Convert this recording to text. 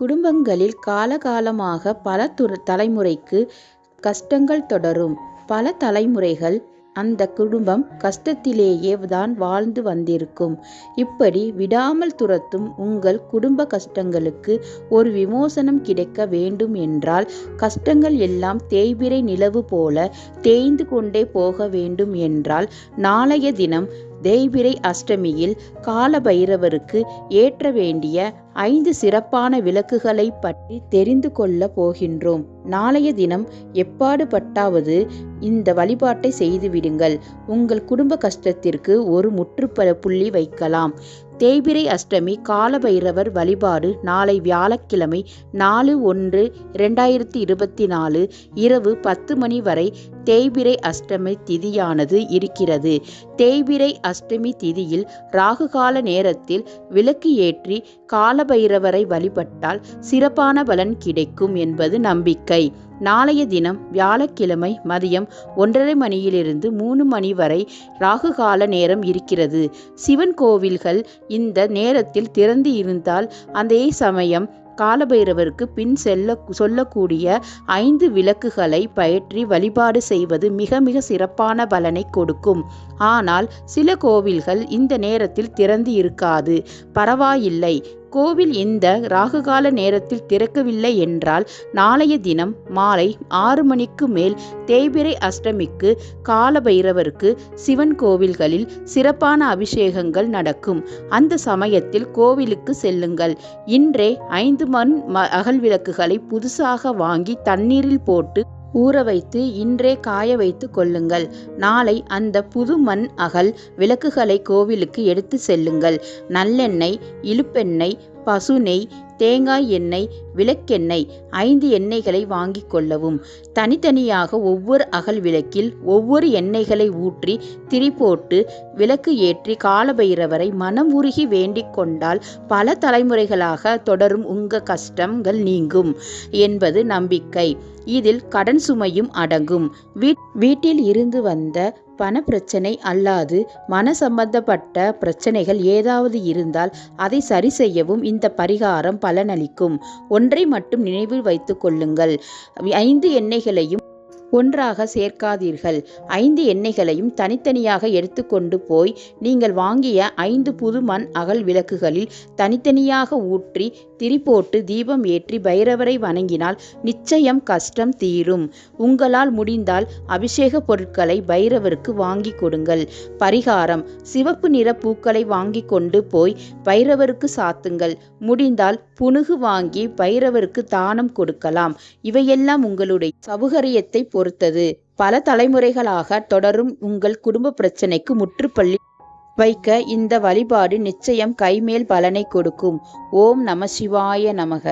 குடும்பங்களில் காலகாலமாக பல தலைமுறைக்கு கஷ்டங்கள் தொடரும். பல தலைமுறைகள் அந்த குடும்பம் கஷ்டத்திலேயே தான் வாழ்ந்து வந்திருக்கும். இப்படி விடாமல் துரத்தும் உங்கள் குடும்ப கஷ்டங்களுக்கு ஒரு விமோசனம் கிடைக்க வேண்டும் என்றால் கஷ்டங்கள் எல்லாம் தேய்பிரை நிலவு போல தேய்ந்து கொண்டே போக வேண்டும் என்றால் நாளைய தினம் தேய்பிறை அஷ்டமியில் காலபைரவருக்கு ஏற்ற வேண்டிய ஐந்து சிறப்பான விளக்குகளை பற்றி தெரிந்து கொள்ள போகின்றோம். நாளைய தினம் எப்பாடுபட்டாவது இந்த வழிபாட்டை செய்துவிடுங்கள். உங்கள் குடும்ப கஷ்டத்திற்கு ஒரு முற்றுப்புள்ளி வைக்கலாம். தேய்பிரை அஷ்டமி காலபைரவர் வழிபாடு நாளை வியாழக்கிழமை நாலு ஒன்று இரண்டாயிரத்தி இருபத்தி நாலு இரவு பத்து மணி வரை தேய்பிரை அஷ்டமி திதியானது இருக்கிறது. தேய்பிரை அஷ்டமி திதியில் ராகுகால நேரத்தில் விளக்கு ஏற்றி காலபைரவரை வழிபட்டால் சிறப்பான பலன் கிடைக்கும் என்பது நம்பிக்கை. நாளைய தினம் வியாழக்கிழமை மதியம் ஒன்றரை மணியிலிருந்து மூணு மணி வரை ராகுகால நேரம் இருக்கிறது. சிவன் கோவில்கள் இந்த நேரத்தில் திறந்து இருந்தால் அதே சமயம் காலபைரவருக்கு பின் செல்ல சொல்லக்கூடிய ஐந்து விளக்குகளை பயிற்றி வழிபாடு செய்வது மிக மிக சிறப்பான பலனை கொடுக்கும். ஆனால் சில கோவில்கள் இந்த நேரத்தில் திறந்து இருக்காது. பரவாயில்லை கோவில் இந்த ராகுகால நேரத்தில் திறக்கவில்லை என்றால் நாளைய தினம் மாலை ஆறு மணிக்கு மேல் தேய்பிரை அஷ்டமிக்கு காலபைரவருக்கு சிவன் கோவில்களில் சிறப்பான அபிஷேகங்கள் நடக்கும். அந்த சமயத்தில் கோவிலுக்கு செல்லுங்கள். இன்றே ஐந்து மண் அகல் விளக்குகளை புதுசாக வாங்கி தண்ணீரில் போட்டு ஊற வைத்து இன்றே காய வைத்து கொள்ளுங்கள். நாளை அந்த புது மண் அகல் விளக்குகளை கோவிலுக்கு எடுத்து செல்லுங்கள். நல்லெண்ணெய் இழுப்பெண்ணெய் பசு நெய் தேங்காய் எண்ணெய் விளக்கெண்ணெய் ஐந்து எண்ணெய்களை வாங்கிக் கொள்ளவும். தனித்தனியாக ஒவ்வொரு அகல் விளக்கில் ஒவ்வொரு எண்ணெய்களை ஊற்றி திரி போட்டு விளக்கு ஏற்றி காலபைரவரை மனம் உருகி வேண்டிக் கொண்டால் பல தலைமுறைகளாக தொடரும் உங்க கஷ்டங்கள் நீங்கும் என்பது நம்பிக்கை. இதில் கடன் சுமையும் அடங்கும். வீட்டில் இருந்து வந்த பணப்பிரச்னை அல்லாது மன சம்பந்தப்பட்ட பிரச்சனைகள் ஏதாவது இருந்தால் அதை சரி செய்யவும் இந்த பரிகாரம் பலனளிக்கும். ஒன்றை மட்டும் நினைவில் வைத்துக் கொள்ளுங்கள். ஐந்து எண்ணெய்களையும் ஒன்றாக சேர்க்காதீர்கள். ஐந்து எண்ணெய்களையும் தனித்தனியாக எடுத்து கொண்டு போய் நீங்கள் வாங்கிய ஐந்து புது மண் அகல் விளக்குகளில் தனித்தனியாக ஊற்றி திரிபோட்டு தீபம் ஏற்றி பைரவரை வணங்கினால் நிச்சயம் கஷ்டம் தீரும். உங்களால் முடிந்தால் அபிஷேக பொருட்களை பைரவருக்கு வாங்கி கொடுங்கள். பரிகாரம் சிவப்பு நிற பூக்களை வாங்கி கொண்டு போய் பைரவருக்கு சாத்துங்கள். முடிந்தால் புனுகு வாங்கி பைரவருக்கு தானம் கொடுக்கலாம். இவையெல்லாம் உங்களுடைய சவுகரியத்தை பொறுத்தது. பல தலைமுறைகளாக தொடரும் உங்கள் குடும்ப பிரச்னைக்கு முற்றுப்பள்ளி வைக்க இந்த வழிபாடு நிச்சயம் கைமேல் பலனை கொடுக்கும். ஓம் நம சிவாய நமக.